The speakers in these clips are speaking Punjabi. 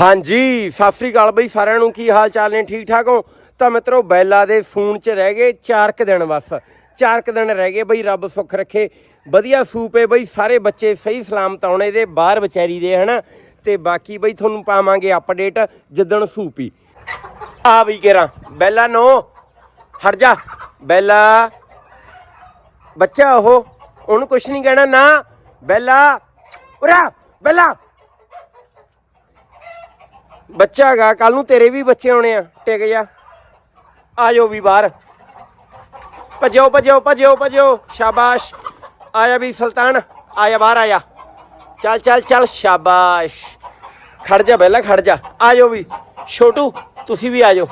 ਹਾਂਜੀ, ਸਤਿ ਸ੍ਰੀ ਅਕਾਲ ਬਈ, ਸਾਰਿਆਂ ਨੂੰ ਕੀ ਹਾਲ ਚਾਲ ਨੇ? ਠੀਕ ਠਾਕ ਹੋ? ਤਾਂ ਮਿੱਤਰੋ, ਬੈਲਾ ਦੇ ਫੋਨ 'ਚ ਰਹਿ ਗਏ 4 ਕੁ ਦਿਨ ਬਸ। 4 ਕੁ ਦਿਨ ਰਹਿ ਗਏ ਬਈ, ਰੱਬ ਸੁੱਖ ਰੱਖੇ। ਵਧੀਆ ਸੂਪ ਹੈ ਬਈ, ਸਾਰੇ ਬੱਚੇ ਸਹੀ ਸਲਾਮਤ ਆਉਣੇ ਦੇ, ਬਾਹਰ ਵਿਚਾਰੀ ਦੇ, ਹਨਾ? ਤੇ ਬਾਕੀ ਬਈ, ਤੁਹਾਨੂੰ ਪਾਵਾਂਗੇ ਅਪਡੇਟ ਜਿੱਦਣ ਸੂਪੀ। ਆ ਵੀ ਕੇਰਾ, ਬੈਲਾ ਨੋ, ਹਟ ਜਾ। ਬੈਲਾ, ਬੱਚਾ ਉਹ, ਉਹਨੂੰ ਕੁਛ ਨਹੀਂ ਕਹਿਣਾ, ਨਾ। ਬੈਲਾ, ਉਰਾ, ਬੈਲਾ। ਬੱਚਾ ਹੈਗਾ ਕੱਲ ਨੂੰ ਤੇਰੇ ਵੀ ਬੱਚੇ ਆਉਣੇ ਆ, ਟਿਕ ਜਾ। ਆ ਜਾਓ ਵੀ ਬਾਹਰ। ਭਜੋ ਭਜੋ ਭਜੋ ਭਜੋ। ਸ਼ਾਬਾਸ਼। ਆਇਆ ਵੀ ਸੁਲਤਾਨ ਆਇਆ ਬਾਹਰ ਆਇਆ ਚੱਲ ਚੱਲ ਚੱਲ, ਸ਼ਾਬਾਸ਼। ਖੜ ਜਾ ਪਹਿਲਾਂ ਖੜ ਜਾ। ਆ ਜਾਓ ਵੀ। ਛੋਟੂ, ਤੁਸੀਂ ਵੀ ਆ ਜਾਓ।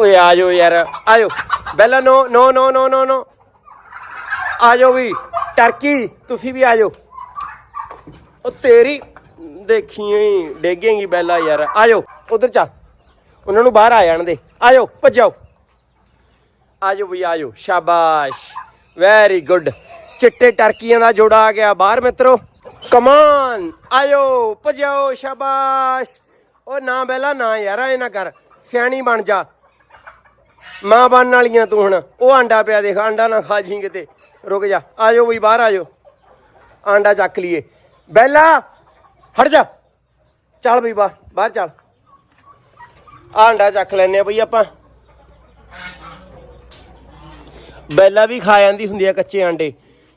ਓਏ, ਆ ਜਾਓ ਯਾਰ। ਆ ਜਾਓ। ਬੈਲਾ, ਨੋ ਨੋ ਨੋ ਨੋ ਨੋ ਨੋ। ਆ ਜਾਓ ਵੀ। ਟਰਕੀ, ਤੁਸੀਂ ਵੀ ਆ ਜਾਓ। ਉਹ ਤੇਰੀ ਦੇਖੀਏ ਡੇਗੇਂਗੀ ਬੈਲਾ ਯਾਰ। ਆ ਉਧਰ ਚੱਲ। ਉਹਨਾਂ ਨੂੰ ਬਾਹਰ ਆ ਜਾਣ ਦੇ। ਆ ਭੱਜੋ। ਆ ਵੀ ਆ ਸ਼ਾਬਾਸ਼। ਵੈਰੀ ਗੁੱਡ ਚਿੱਟੇ ਟਰਕੀਆਂ ਦਾ ਜੋੜਾ ਆ ਗਿਆ ਬਾਹਰ, ਮਿੱਤਰੋ। ਕਮਾਨ ਆਇਓ ਭਜਾਓ ਸ਼ਾਬਾਸ਼। ਉਹ ਨਾ ਬੈਲਾ, ਨਾ ਯਾਰ, ਐ ਨਾ ਕਰ। ਸਿਆਣੀ ਬਣ ਜਾ। ਮਾਂ ਬਣ ਵਾਲੀਆਂ ਤੂੰ ਹੁਣ। ਉਹ ਆਂਡਾ ਪਿਆ ਦੇਖ, ਆਂਡਾ ਨਾ ਖਾ ਜੀ ਕਿਤੇ। ਰੁਕ ਜਾ। ਆ ਜਾਓ ਵੀ ਬਾਹਰ ਆਜੋ ਆਂਡਾ ਚੱਕ ਲਈਏ। ਬੈਲਾ ਹਟ ਜਾ। ਚੱਲ ਬਈ ਬਾਹਰ ਬਾਹਰ ਚੱਲ। ਆਹ ਆਂਡਾ ਚੱਕ ਲੈਨੇ ਆ ਬਈ ਆਪਾਂ। ਬੈਲਾ ਵੀ ਖਾ ਜਾਂਦੀ ਹੁੰਦੀ ਆ ਕੱਚੇ ਆਂਡੇ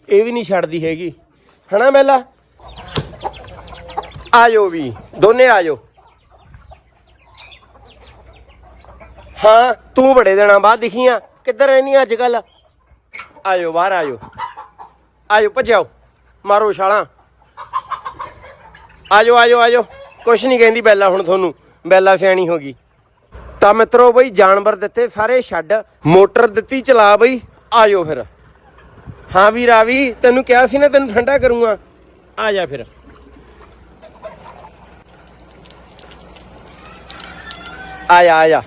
ਇਹ ਵੀ ਨਹੀਂ ਛੱਡਦੀ ਹੈਗੀ। ਹਨਾ ਬੈਲਾ? ਆ ਜਾਓ ਵੀ, ਦੋਨੇ ਆ ਜਾਓ। ਹਾਂ, ਤੂੰ ਬੜੇ ਦਿਨਾਂ ਬਾਅਦ ਦਿਖੀਆਂ। ਕਿੱਧਰ ਰਹਿਨੀ ਅੱਜ ਕੱਲ ਆਜੋ ਬਾਹਰ ਆਜੋ ਆਜੋ ਭੱਜੋ ਮਾਰੋ ਛਾਲਾਂ। ਆਜੋ ਆਜੋ ਆਜੋ। ਕੁਛ ਨਹੀਂ ਕਹਿੰਦੀ ਬੈਲਾ ਹੁਣ ਤੁਹਾਨੂੰ। ਬੈਲਾ ਸਿਆਣੀ ਹੋ ਗਈ। ਤਾਂ ਮਿੱਤਰੋ ਬਈ, ਜਾਨਵਰ ਦਿੱਤੇ, ਸਾਰੇ ਛੱਡ। ਮੋਟਰ ਦਿੱਤੀ, ਚਲਾ ਬਈ। ਆਜੋ ਫਿਰ। ਹਾਂ ਵੀ। ਰਾਵੀ ਤੈਨੂੰ ਕਿਹਾ ਸੀ ਨਾ, ਤੈਨੂੰ ਠੰਡਾ ਕਰੂੰਗਾ। ਆ ਜਾ ਫਿਰ। ਆ ਜਾ ਆ ਜਾ।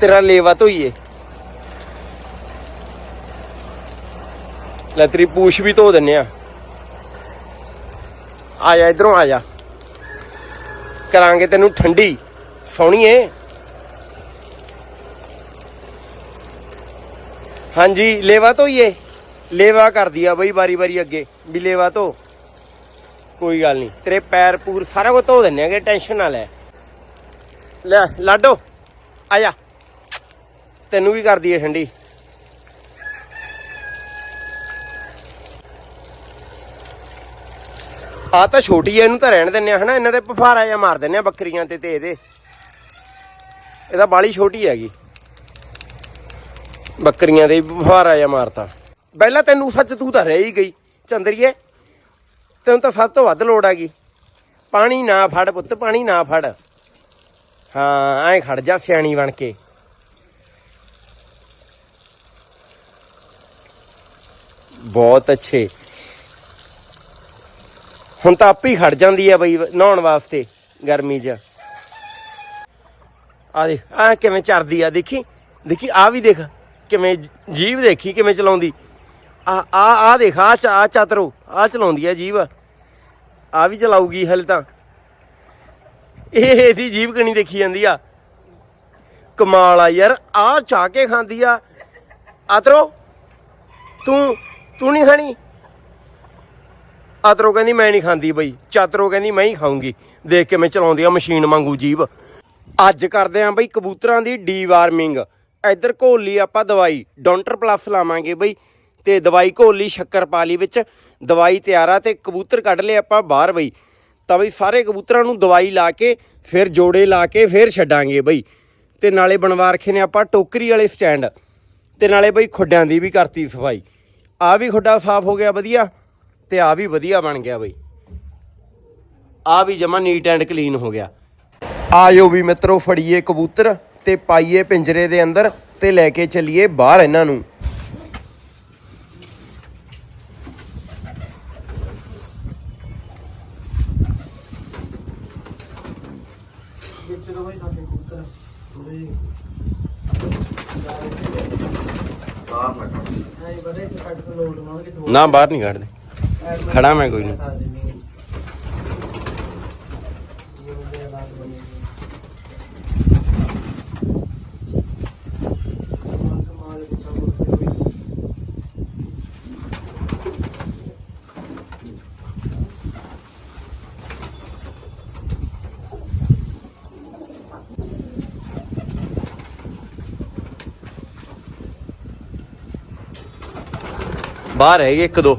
ਤੇਰਾ ਲੇਵਾ ਧੋਈਏ। ਲੈ ਤੇਰੀ ਪੂਛ ਵੀ ਧੋ ਦਿੰਨੇ ਆ। ਆ ਜਾ ਇਧਰੋਂ ਆ ਜਾ ਕਰਾਂਗੇ ਤੈਨੂੰ ਠੰਡੀ। ਸੋਹਣੀਏ ਹਾਂਜੀ, ਲੇਵਾ ਧੋਈਏ। ਲੇਵਾ ਕਰਦੀ ਆ ਬਈ ਵਾਰੀ ਵਾਰੀ ਅੱਗੇ, ਵੀ ਲੇਵਾ ਧੋ। ਕੋਈ ਗੱਲ ਨਹੀਂ, ਤੇਰੇ ਪੈਰ ਪੂਰ ਸਾਰਾ ਕੁਝ ਧੋ ਦਿੰਨੇ ਆਗੇ ਟੈਨਸ਼ਨ ਨਾ ਲੈ। ਲੈ, ਲਾਡੋ, ਆ ਜਾ। ਤੈਨੂੰ ਵੀ ਕਰਦੀ ਏ ਠੰਡੀ। ਆ ਤਾਂ ਛੋਟੀ ਐ ਇਹਨੂੰ ਤਾਂ ਰਹਿਣ ਦਿੰਨੇ ਆ, ਹਨਾ? ਇਹਨਾਂ ਦੇ ਪਫਾਰਾ ਜਾਂ ਮਾਰ ਦਿੰਨੇ ਆ ਬੱਕਰੀਆਂ ਤੇ ਤੇ ਇਹਦੇ। ਇਹਦਾ ਬਾਲੀ ਛੋਟੀ ਹੈਗੀ। ਬੱਕਰੀਆਂ ਦੇ ਪਫਾਰਾ ਜਾਂ ਮਾਰਤਾ। ਪਹਿਲਾਂ ਤੈਨੂੰ ਸੱਚ ਤੂੰ ਤਾਂ ਰਹਿ ਹੀ ਗਈ, ਚੰਦਰੀਏ। ਤੈਨੂੰ ਤਾਂ ਸਭ ਤੋਂ ਵੱਧ ਲੋੜ ਹੈਗੀ। ਪਾਣੀ ਨਾ ਫੜ ਪੁੱਤ, ਪਾਣੀ ਨਾ ਫੜ। ਹਾਂ, ਐਂ ਖੜ ਜਾ ਸਿਆਣੀ ਬਣ ਕੇ। ਬਹੁਤ ਅੱਛੇ। ਹੁਣ ਤਾਂ ਆਪੇ ਹੀ ਖੜ ਜਾਂਦੀ ਆ ਬਈ, ਨਹਾਉਣ ਵਾਸਤੇ ਗਰਮੀ 'ਚ। ਆ ਦੇਖ, ਆ ਕਿਵੇਂ ਚਰਦੀ ਆ, ਦੇਖੀ? ਦੇਖੀ, ਆ ਵੀ ਦੇਖ, ਕਿਵੇਂ ਜੀਵ ਦੇਖੀ, ਕਿਵੇਂ ਚਲਾਉਂਦੀ। ਆ ਆ ਆ ਦੇਖ, ਆ ਚ, ਆ ਚਤਰੋ, ਆ ਚਲਾਉਂਦੀ ਆ ਜੀਵ ਆ ਵੀ ਚਲਾਊਗੀ ਹਲੇ ਤਾਂ। ਇਹ, ਇਹਦੀ ਜੀਵ ਕਣੀ ਦੇਖੀ ਜਾਂਦੀ ਆ। ਕਮਾਲ ਆ ਯਾਰ, ਆ ਚਾਹ ਕੇ ਖਾਂਦੀ ਆ। ਆਤਰੋ, ਤੂੰ ਤੂੰ ਨਹੀਂ ਖਾਣੀ? ਆਤਰੋ ਕਹਿੰਦੀ, ਮੈਂ ਨਹੀਂ ਖਾਂਦੀ ਬਈ। ਚਾਤਰੋ ਕਹਿੰਦੀ, ਮੈਂ ਹੀ ਖਾਊਂਗੀ। ਦੇਖ ਕੇ ਮੈਂ ਚਲਾਉਂਦੀ ਆ ਮਸ਼ੀਨ ਵਾਂਗੂ ਜੀਵ। ਅੱਜ ਕਰਦੇ ਆਂ ਬਈ ਕਬੂਤਰਾਂ ਦੀ ਡੀਵਾਰਮਿੰਗ ਇੱਧਰ ਘੋਲ ਲਈ ਆਪਾਂ ਦਵਾਈ, ਡੌਂਟਰ ਪਲੱਸ ਲਾਵਾਂਗੇ ਬਈ। ਤੇ ਦਵਾਈ ਘੋਲ ਲਈ ਸ਼ੱਕਰ ਪਾ ਲਈ ਵਿੱਚ, ਦਵਾਈ ਤਿਆਰ ਆ ਤੇ ਕਬੂਤਰ ਕੱਢ ਲਏ ਆਪਾਂ ਬਾਹਰ ਬਈ। ਤਾਂ ਬਈ ਸਾਰੇ ਕਬੂਤਰਾਂ ਨੂੰ ਦਵਾਈ ਲਾ ਕੇ, ਫਿਰ ਜੋੜੇ ਲਾ ਕੇ, ਫਿਰ ਛੱਡਾਂਗੇ ਬਈ। ਤੇ ਨਾਲੇ ਬਣਵਾ ਰੱਖੇ ਨੇ ਆਪਾਂ ਟੋਕਰੀ ਵਾਲੇ ਸਟੈਂਡ। ਤੇ ਨਾਲੇ ਬਈ ਖੁੱਡਿਆਂ ਦੀ ਵੀ ਕਰਤੀ ਸਫ਼ਾਈ। ਆ ਵੀ ਖੁੱਡਾ ਸਾਫ਼ ਹੋ ਗਿਆ, ਵਧੀਆ। ਤੇ ਆ ਵੀ ਵਧੀਆ ਬਣ ਗਿਆ ਬਈ। ਆ ਵੀ ਜਮਾ ਨੀਟ ਐਂਡ ਕਲੀਨ ਹੋ ਗਿਆ। ਆਜੋ ਵੀ ਮਿੱਤਰੋ ਫੜੀਏ ਕਬੂਤਰ ਤੇ ਪਾਈਏ ਪਿੰਜਰੇ ਦੇ ਅੰਦਰ ਤੇ ਲੈ ਕੇ ਚੱਲੀਏ ਬਾਹਰ ਇਹਨਾਂ ਨੂੰ। ਨਾ ਬਾਹਰ ਨਹੀਂ ਕੱਢਦੇ। ਖੜਾ ਮੈਂ ਕੋਈ ਨਹੀਂ। ਬਾਹਰ ਹੈ ਇੱਕ ਦੋ।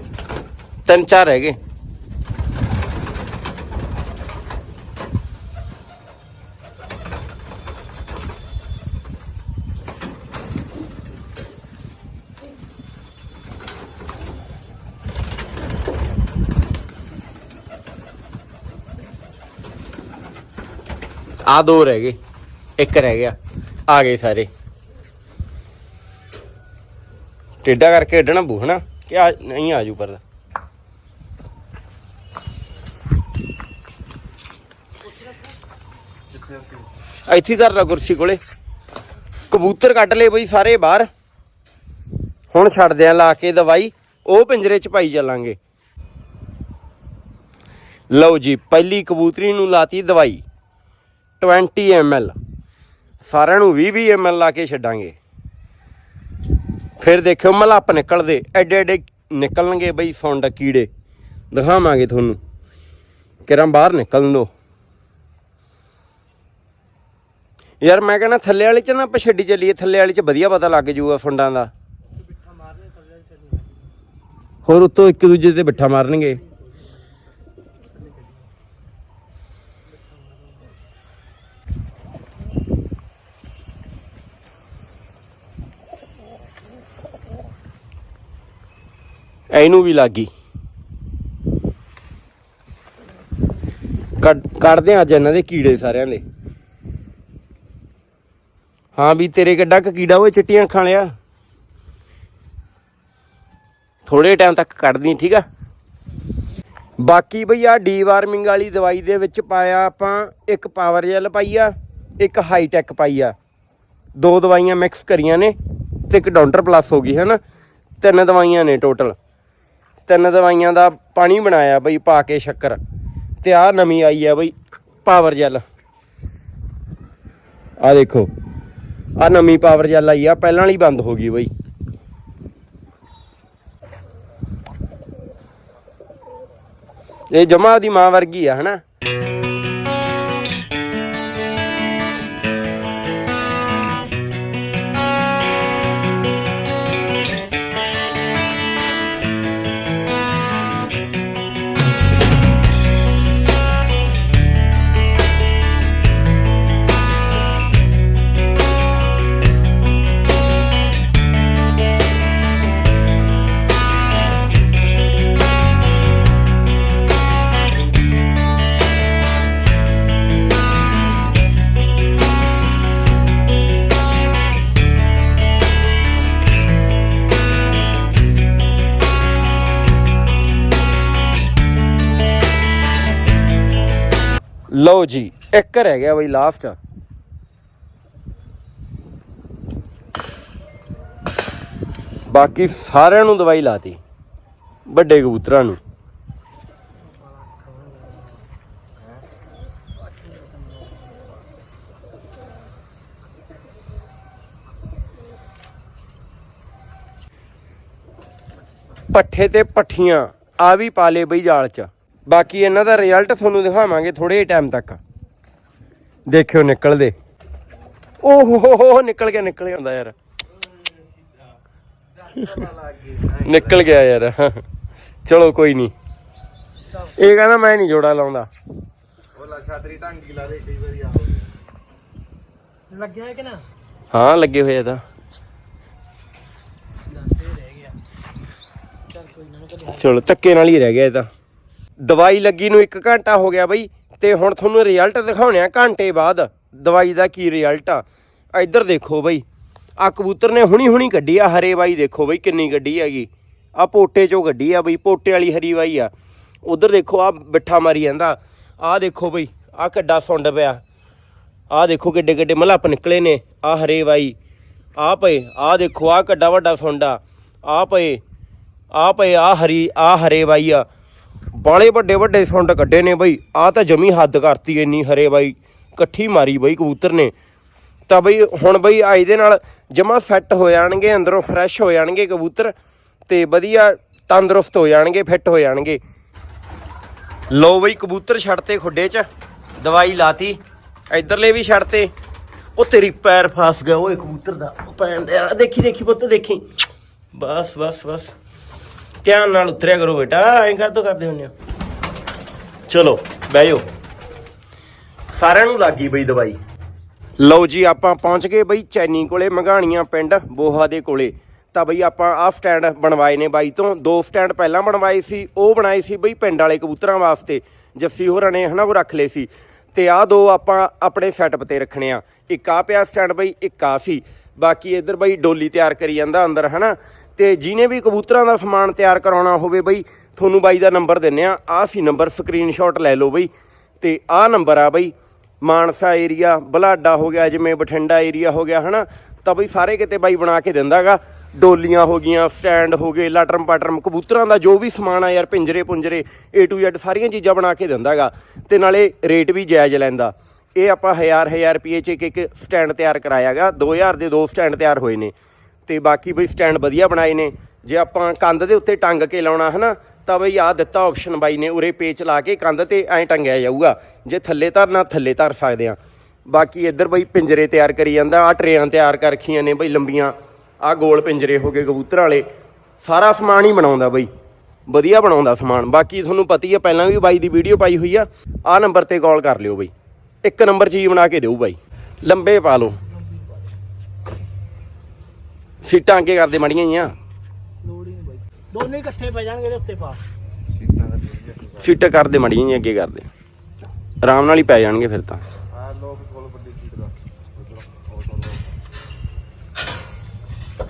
ਤਿੰਨ ਚਾਰ ਰਹਿ ਗਏ ਆ ਦੋ ਰਹਿ ਗਏ। ਇੱਕ ਰਹਿ ਗਿਆ। ਆ ਗਏ ਸਾਰੇ। ਟੇਡਾ ਕਰਕੇ ਕੱਢਣਾ ਬੂ, ਹਨਾ? ਕਿ ਆ, ਨਹੀਂ ਆਜੂ ਪਰ। ਇੱਥੇ ਧਰ ਲਾ ਕੁਰਸੀ ਕੋਲੇ। ਕਬੂਤਰ ਕੱਢ ਲਏ ਬਈ ਸਾਰੇ ਬਾਹਰ। ਹੁਣ ਛੱਡਦੇ ਆ ਲਾ ਕੇ ਦਵਾਈ। ਉਹ ਪਿੰਜਰੇ 'ਚ ਪਾਈ ਚੱਲਾਂਗੇ। ਲਓ ਜੀ, ਪਹਿਲੀ ਕਬੂਤਰੀ ਨੂੰ ਲਾਤੀ ਦਵਾਈ। 20 ml ਸਾਰਿਆਂ ਨੂੰ 20 20 ml ਲਾ ਕੇ ਛੱਡਾਂਗੇ। ਫਿਰ ਦੇਖਿਓ, ਮਲੱਪ ਨਿਕਲਦੇ। ਐਡੇ ਐਡੇ ਨਿਕਲਣਗੇ ਬਈ, ਸੁੰਡ ਕੀੜੇ। ਦਿਖਾਵਾਂਗੇ ਤੁਹਾਨੂੰ। ਕਿਰਾਂ ਬਾਹਰ ਨਿਕਲਣ ਦੋ। ਯਾਰ ਮੈਂ ਕਹਿੰਦਾ ਥੱਲੇ ਵਾਲੀ ਚ ਨਾ ਆਪਾਂ ਛੱਡੀ ਚੱਲੀਏ, ਥੱਲੇ ਵਾਲੀ ਚ ਵਧੀਆ ਪਤਾ ਲੱਗ ਜੂਗਾ ਫੁੰਡਾਂ ਦਾ। ਹੋਰ ਉੱਤੋਂ ਇੱਕ ਦੂਜੇ ਤੇ ਬਿੱਠਾ ਮਾਰਨਗੇ। ਇਹਨੂੰ ਵੀ ਲੱਗੀ ਕੱਢ, ਕੱਢਦੇ ਆ ਅੱਜ ਇਹਨਾਂ ਦੇ ਕੀੜੇ ਸਾਰਿਆਂ ਦੇ। ਹਾਂ ਵੀ ਤੇਰੇ ਕਿੱਡਾ ਕੁ ਕੀੜਾ ਓਏ, ਚਿੱਟੀਆਂ ਅੱਖਾਂ ਲਿਆ। ਥੋੜੇ ਟਾਈਮ ਤੱਕ ਕੱਢਦੀ ਠੀਕ ਆ? ਬਾਕੀ ਬਈ ਆ ਡੀਵਾਰਮਿੰਗ ਵਾਲੀ ਦਵਾਈ ਦੇ ਵਿੱਚ ਪਾਇਆ ਆਪਾਂ, ਇੱਕ ਪਾਵਰ ਜੈਲ ਪਾਈ ਆ, ਇੱਕ ਹਾਈਟੈਕ ਪਾਈ ਆ। ਦੋ ਦਵਾਈਆਂ ਮਿਕਸ ਕਰੀਆਂ ਨੇ ਤੇ ਇੱਕ ਡਾਉਂਟਰ ਪਲੱਸ ਹੋ ਗਈ ਹੈ ਤਿੰਨ ਦਵਾਈਆਂ ਨੇ ਟੋਟਲ ਤਿੰਨ ਦਵਾਈਆਂ ਦਾ ਪਾਣੀ ਬਣਾਇਆ ਬਈ, ਪਾ ਕੇ ਸ਼ੱਕਰ। ਤੇ ਆ ਨਵੀਂ ਆਈ ਆ ਬਈ ਪਾਵਰ ਜੈਲ ਆ ਦੇਖੋ। ਆ ਨਵੀਂ ਪਾਵਰ ਜੈਲ ਆਈ ਆ, ਪਹਿਲਾਂ ਵਾਲੀ ਬੰਦ ਹੋ ਗਈ ਬਈ। ਇਹ ਜਮਾ ਦੀ ਮਾਂ ਵਰਗੀ ਆ, ਹਨਾ? ਲਓ ਜੀ, ਇੱਕ ਰਹਿ ਗਿਆ ਬਈ ਲਾਸਟ ਬਾਕੀ ਸਾਰਿਆਂ ਨੂੰ ਦਵਾਈ ਲਾਤੀ, ਵੱਡੇ ਕਬੂਤਰਾਂ ਨੂੰ। ਪੱਠੇ ਤੇ ਪੱਠੀਆਂ, ਆ ਵੀ ਪਾ ਲੇ ਬਈ ਜਾਲ ਚ। ਬਾਕੀ ਇਹਨਾਂ ਦਾ ਰਿਜ਼ਲਟ ਤੁਹਾਨੂੰ ਦਿਖਾਵਾਂਗੇ ਥੋੜੇ ਟਾਈਮ ਤੱਕ। ਦੇਖਿਓ ਨਿਕਲਦੇ। ਓਹ ਹੋ ਹੋ ਨਿਕਲ ਗਿਆ ਨਿਕਲ ਹੁੰਦਾ ਯਾਰ। ਨਿਕਲ ਗਿਆ ਯਾਰ। ਚਲੋ ਕੋਈ ਨਹੀਂ। ਇਹ ਕਹਿੰਦਾ ਮੈਂ ਨਹੀਂ ਜੋੜਾ ਲਾਉਂਦਾ। ਉਹ ਲਾ ਛਾਤਰੀ ਢੰਗੀ ਲਾ ਦੇ ਕਈ ਵਾਰੀ ਆ ਲੱਗਿਆ ਹੈ ਕਿ ਨਾ? ਹਾਂ ਲੱਗੇ ਹੋਏ ਆ ਤਾਂ। ਦੱਸਦੇ ਰਹਿ ਗਿਆ। ਚੱਲ ਕੋਈ ਨਾ ਕਦੇ ਚਲੋ ਧੱਕੇ ਨਾਲ ਹੀ ਰਹਿ ਗਿਆ ਇਹ ਤਾਂ। ਦਵਾਈ ਲੱਗੀ ਨੂੰ 1 ਘੰਟਾ ਹੋ ਗਿਆ ਬਈ, ਤੇ ਹੁਣ ਤੁਹਾਨੂੰ ਰਿਜ਼ਲਟ ਦਿਖਾਉਣੇ ਆ ਘੰਟੇ ਬਾਅਦ। ਦਵਾਈ ਦਾ ਕੀ ਰਿਜ਼ਲਟ ਆ? ਇੱਧਰ ਦੇਖੋ ਬਈ ਆ ਕਬੂਤਰ ਨੇ ਹੁਣੀ ਹੁਣੀ ਕੱਢੀ ਆ, ਹਰੇ ਬਾਈ ਦੇਖੋ ਬਈ ਕਿੰਨੀ ਗੱਡੀ ਹੈਗੀ। ਆ ਪੋਟੇ ਚੋਂ ਗੱਡੀ ਆ ਬਈ, ਪੋਟੇ ਵਾਲੀ ਹਰੀ ਬਾਈ ਆ। ਉਧਰ ਦੇਖੋ ਆ ਬਿੱਠਾ ਮਾਰੀ ਜਾਂਦਾ। ਆ ਦੇਖੋ ਬਈ ਆ ਕਿੱਡਾ ਸੁੰਡ ਪਿਆ। ਆ ਦੇਖੋ ਕਿੱਡੇ ਕਿੱਡੇ ਮਲੱਪ ਨਿਕਲੇ ਨੇ ਆ ਹਰੇ ਬਾਈ। ਆ ਪਏ ਆ ਦੇਖੋ ਆ ਕਿੱਡਾ ਵੱਡਾ ਸੁੰਡਾ ਆ। ਪਏ ਆ ਪਏ ਆ ਹਰੀ ਆ ਹਰੇ ਬਾਈ ਆ। ਬਾਲੇ ਵੱਡੇ ਵੱਡੇ ਸੁੰਡ ਕੱਢੇ ਨੇ ਬਈ। ਆ ਤਾਂ ਜਮੀ ਹੱਦ ਕਰਤੀ ਇੰਨੀ ਹਰੇ ਬਾਈ। ਇਕੱਠੀ ਮਾਰੀ ਬਈ ਕਬੂਤਰ ਨੇ। ਤਾਂ ਬਈ ਹੁਣ ਬਈ ਆ ਇਹਦੇ ਨਾਲ ਜਮਾ ਸੈੱਟ ਹੋ ਜਾਣਗੇ, ਅੰਦਰੋਂ ਫਰੈਸ਼ ਹੋ ਜਾਣਗੇ ਕਬੂਤਰ ਤੇ ਵਧੀਆ ਤੰਦਰੁਸਤ ਹੋ ਜਾਣਗੇ ਫਿੱਟ ਹੋ ਜਾਣਗੇ। ਲੋ ਬਈ ਕਬੂਤਰ ਛੱਡਤੇ ਖੁੱਡੇ 'ਚ, ਦਵਾਈ ਲਾਤੀ। ਇਧਰਲੇ ਵੀ ਛੱਡਤੇ ਉਹ ਤੇਰੀ ਪੈਰ ਫਸ ਗਿਆ ਓਏ ਕਬੂਤਰ ਦਾ। ਪੈਣ ਦੇ ਦੇਖੀ ਦੇਖੀ ਪੁੱਤ, ਦੇਖੀ। ਬਸ ਬਸ ਬਸ। ਧਿਆਨ ਨਾਲ ਉਤਰਿਆ ਕਰੋ ਬੇਟਾ, ਐਂ ਕਰ ਕਰਦੇ ਹੁੰਦੇ ਆ ਚਲੋ, ਬਹਿ ਜਾਓ। ਸਾਰਿਆਂ ਨੂੰ ਲੱਗੀ ਬਈ ਦਵਾਈ। ਲਓ ਜੀ, ਆਪਾਂ ਪਹੁੰਚ ਗਏ ਬਈ ਚੈਨੀ ਕੋਲੇ ਮੰਗਾਣੀਆਂ ਪਿੰਡ, ਬੋਹਾ ਦੇ ਕੋਲੇ। ਤਾਂ ਬਈ ਆਪਾਂ ਆਹ ਸਟੈਂਡ ਬਣਵਾਏ ਨੇ ਬਾਈ ਤੋਂ। ਦੋ ਸਟੈਂਡ ਪਹਿਲਾਂ ਬਣਵਾਏ ਸੀ, ਉਹ ਬਣਾਏ ਸੀ ਬਈ ਪਿੰਡ ਵਾਲੇ ਕਬੂਤਰਾਂ ਵਾਸਤੇ। ਜੱਸੀ ਹੋਰਾਂ ਨੇ ਹਨਾ, ਉਹ ਰੱਖ ਲਏ ਸੀ। ਤੇ ਆਹ ਦੋ ਆਪਾਂ ਆਪਣੇ ਸੈਟਅਪ ਤੇ ਰੱਖਣੇ ਆ। ਇੱਕ ਆ ਪਿਆ ਸਟੈਂਡ ਬਈ, ਇੱਕ ਆ ਸੀ। ਬਾਕੀ ਇੱਧਰ ਬਈ ਡੋਲੀ ਤਿਆਰ ਕਰੀ ਜਾਂਦਾ ਅੰਦਰ, ਹਨਾ? ਤੇ ਜਿਹਨੇ ਵੀ ਕਬੂਤਰਾਂ ਦਾ ਸਮਾਨ ਤਿਆਰ ਕਰਾਉਣਾ ਹੋਵੇ ਬਈ, ਤੁਹਾਨੂੰ ਬਾਈ ਦਾ ਨੰਬਰ ਦਿੰਨੇ ਆ। ਆਹ ਸੀ ਨੰਬਰ ਸਕਰੀਨਸ਼ਾਟ ਲੈ ਲਓ ਬਈ। ਤੇ ਆਹ ਨੰਬਰ ਆ ਬਈ, ਮਾਨਸਾ ਏਰੀਆ ਬਲਾਡਾ ਹੋ ਗਿਆ, ਜਿਵੇਂ ਬਠਿੰਡਾ ਏਰੀਆ ਹੋ ਗਿਆ, ਹਨਾ? ਤਾਂ ਬਈ ਸਾਰੇ ਕਿਤੇ ਬਾਈ ਬਣਾ ਕੇ ਦਿੰਦਾਗਾ। ਡੋਲੀਆਂ ਹੋ ਗਈਆਂ, ਸਟੈਂਡ ਹੋ ਗਏ, ਲਾਟਰਮ ਪਾਟਰਮ, ਕਬੂਤਰਾਂ ਦਾ ਜੋ ਵੀ ਸਮਾਨ ਆ ਯਾਰ ਪਿੰਜਰੇ ਪੁੰਜਰੇ A to Z ਸਾਰੀਆਂ ਚੀਜ਼ਾਂ ਬਣਾ ਕੇ ਦਿੰਦਾਗਾ। ਤੇ ਨਾਲੇ ਰੇਟ ਵੀ ਜਾਇਜ਼ ਲੈਂਦਾ। ਇਹ ਆਪਾਂ ਹਜ਼ਾਰ ਹਜ਼ਾਰ ਰੁਪਏ ਚ ਇੱਕ ਇੱਕ ਸਟੈਂਡ ਤਿਆਰ ਕਰਾਇਆਗਾ। 2000 ਦੇ ਦੋ ਸਟੈਂਡ ਤਿਆਰ ਹੋਏ ਨੇ। ਤੇ ਬਾਕੀ ਬਈ ਸਟੈਂਡ ਵਧੀਆ ਬਣਾਏ ਨੇ। ਜੇ ਆਪਾਂ ਕੰਧ ਦੇ ਉੱਤੇ ਟੰਗ ਕੇ ਲਾਉਣਾ ਹਨਾ, ਤਾਂ ਬਈ ਆ ਦਿੱਤਾ ਆਪਸ਼ਨ ਬਾਈ ਨੇ, ਉਰੇ ਪੇਚ ਲਾ ਕੇ ਕੰਧ ਤੇ ਐਂ ਟੰਗਿਆ ਜਾਊਗਾ। ਜੇ ਥੱਲੇ ਧਰਨਾ, ਥੱਲੇ ਧਰ ਸਕਦੇ ਆ ਬਾਕੀ ਇੱਧਰ ਬਈ ਪਿੰਜਰੇ ਤਿਆਰ ਕਰੀ ਜਾਂਦਾ ਆ ਟਰੇਆਂ ਤਿਆਰ ਕਰ ਰੱਖੀਆਂ ਨੇ ਬਈ ਲੰਬੀਆਂ। ਆ ਗੋਲ ਪਿੰਜਰੇ ਹੋ ਗਏ ਕਬੂਤਰਾਂ ਵਾਲੇ। ਸਾਰਾ ਸਮਾਨ ਹੀ ਬਣਾਉਂਦਾ ਬਈ। ਵਧੀਆ ਬਣਾਉਂਦਾ ਸਮਾਨ। ਬਾਕੀ ਤੁਹਾਨੂੰ ਪਤਾ ਹੀ ਆ, ਪਹਿਲਾਂ ਵੀ ਬਾਈ ਦੀ ਵੀਡੀਓ ਪਾਈ ਹੋਈ ਆ। ਆ ਨੰਬਰ ਤੇ ਕਾਲ ਕਰ ਲਿਓ ਬਈ। ਇੱਕ ਨੰਬਰ ਚੀਜ਼ ਬਣਾ ਕੇ ਦਿਓ ਬਾਈ। ਲੰਬੇ ਪਾ ਲਓ। ਸੀਟਾਂ ਅੱਗੇ ਕਰਦੇ ਮੜੀਆਂ ਹੀ ਆ ਲੋੜ ਹੀ ਨਹੀਂ ਬਾਈ ਦੋਨੇ ਇਕੱਠੇ ਪੈ ਜਾਣਗੇ ਦੇ ਉੱਤੇ ਪਾ। ਸੀਟਾਂ ਦਾ ਵਧੀਆ ਸੀਟਾਂ ਕਰਦੇ ਮੜੀਆਂ ਹੀ ਅੱਗੇ ਕਰਦੇ। ਆਰਾਮ ਨਾਲ ਹੀ ਪੈ ਜਾਣਗੇ ਫਿਰ ਤਾਂ। ਆ ਲੋਕ ਕੋਲ ਵੱਡੀ ਸੀਟ ਦਾ ਉਧਰ ਉਹ ਤੋਂ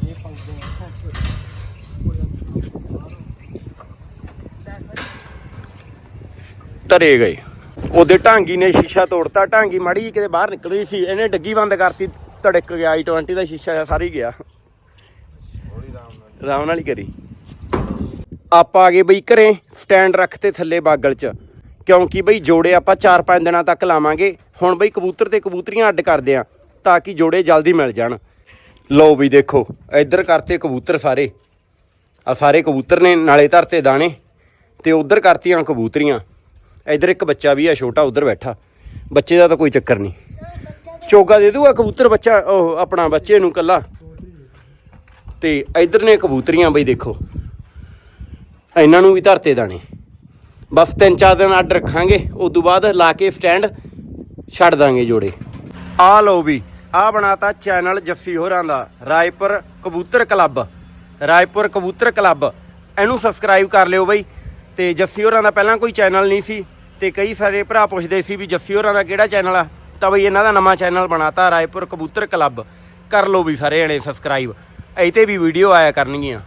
ਇਹ ਪੰਗੇ ਧਰੇ ਗਏ। ਉਹਦੇ ਢਾਂਗੀ ਨੇ ਸ਼ੀਸ਼ਾ ਤੋੜਤਾ, ਢਾਂਗੀ ਮਾੜੀ ਜਿਹੀ ਕਿਤੇ ਬਾਹਰ ਨਿਕਲ ਰਹੀ ਸੀ, ਇਹਨੇ ਡੱਗੀ ਬੰਦ ਕਰਤੀ, ਧੜਕ ਗਿਆ i20 ਦਾ ਸ਼ੀਸ਼ਾ ਸਾਰੀ ਗਿਆ। ਆਰਾਮ ਨਾਲ ਆਰਾਮ ਨਾਲ ਹੀ ਕਰੀ। ਆਪਾਂ ਆ ਗਏ ਬਈ ਘਰੇ ਸਟੈਂਡ ਰੱਖ ਤੇ ਥੱਲੇ ਬਾਗਲ ਚ। ਕਿਉਂਕਿ ਬਈ ਜੋੜੇ ਆਪਾਂ 4-5 ਦਿਨਾਂ ਤੱਕ ਲਾਵਾਂਗੇ, ਹੁਣ ਬਈ ਕਬੂਤਰ ਤੇ ਕਬੂਤਰੀਆਂ ਅੱਡ ਕਰਦੇ ਆ, ਤਾਂ ਕਿ ਜੋੜੇ ਜਲਦੀ ਮਿਲ ਜਾਣ। ਲਓ ਵੀ ਦੇਖੋ, ਇੱਧਰ ਕਰਤੇ ਕਬੂਤਰ ਸਾਰੇ। ਆ ਸਾਰੇ ਕਬੂਤਰ ਨੇ, ਨਾਲੇ ਧਰਤੇ ਦਾਣੇ, ਤੇ ਉਧਰ ਕਰਤੀਆਂ ਕਬੂਤਰੀਆਂ। ਇੱਧਰ ਇੱਕ ਬੱਚਾ ਵੀ ਆ, ਛੋਟਾ, ਉਧਰ ਬੈਠਾ। ਬੱਚੇ ਦਾ ਤਾਂ ਕੋਈ ਚੱਕਰ ਨਹੀਂ। ਚੋਗਾ ਦੇ ਦੂਗਾ ਕਬੂਤਰ ਬੱਚਾ, ਉਹ ਆਪਣਾ ਬੱਚੇ ਨੂੰ ਕੱਲਾ ਤੇ ਇੱਧਰ ਨੇ ਕਬੂਤਰੀਆਂ ਬਈ ਦੇਖੋ। ਇਹਨਾਂ ਨੂੰ ਵੀ ਧਰਤੇ ਦਾਣੇ। ਬਸ ਤਿੰਨ ਚਾਰ ਦਿਨ ਅੱਡ ਰੱਖਾਂਗੇ ਉਸ ਤੋਂ ਬਾਅਦ ਲਾ ਕੇ ਸਟੈਂਡ ਛੱਡ ਦਾਂਗੇ ਜੋੜੇ। ਆ ਲਓ ਵੀ, ਆ ਬਣਾਤਾ ਚੈਨਲ ਜੱਫੀ ਹੋਰਾਂ ਦਾ, ਰਾਏਪੁਰ ਕਬੂਤਰ ਕਲੱਬ। ਰਾਏਪੁਰ ਕਬੂਤਰ ਕਲੱਬ। ਇਹਨੂੰ ਸਬਸਕ੍ਰਾਈਬ ਕਰ ਲਿਓ ਬਈ। ਤੇ ਜੱਫੀ ਹੋਰਾਂ ਦਾ ਪਹਿਲਾਂ ਕੋਈ ਚੈਨਲ ਨਹੀਂ ਸੀ। ਤੇ ਕਈ ਸਾਰੇ ਭਰਾ ਪੁੱਛਦੇ ਸੀ ਵੀ ਜੱਸੀ ਹੋਰਾਂ ਦਾ ਕਿਹੜਾ ਚੈਨਲ ਆ? ਤਾਂ ਬਈ ਇਹਨਾਂ ਦਾ ਨਵਾਂ ਚੈਨਲ ਬਣਾਤਾ, ਰਾਏਪੁਰ ਕਬੂਤਰ ਕਲੱਬ। ਕਰ ਲਓ ਵੀ ਸਾਰੇ ਜਣੇ ਸਬਸਕ੍ਰਾਈਬ ਇਹ ਤੇ ਵੀ ਵੀਡੀਓ ਆਇਆ ਕਰਨਗੀਆਂ।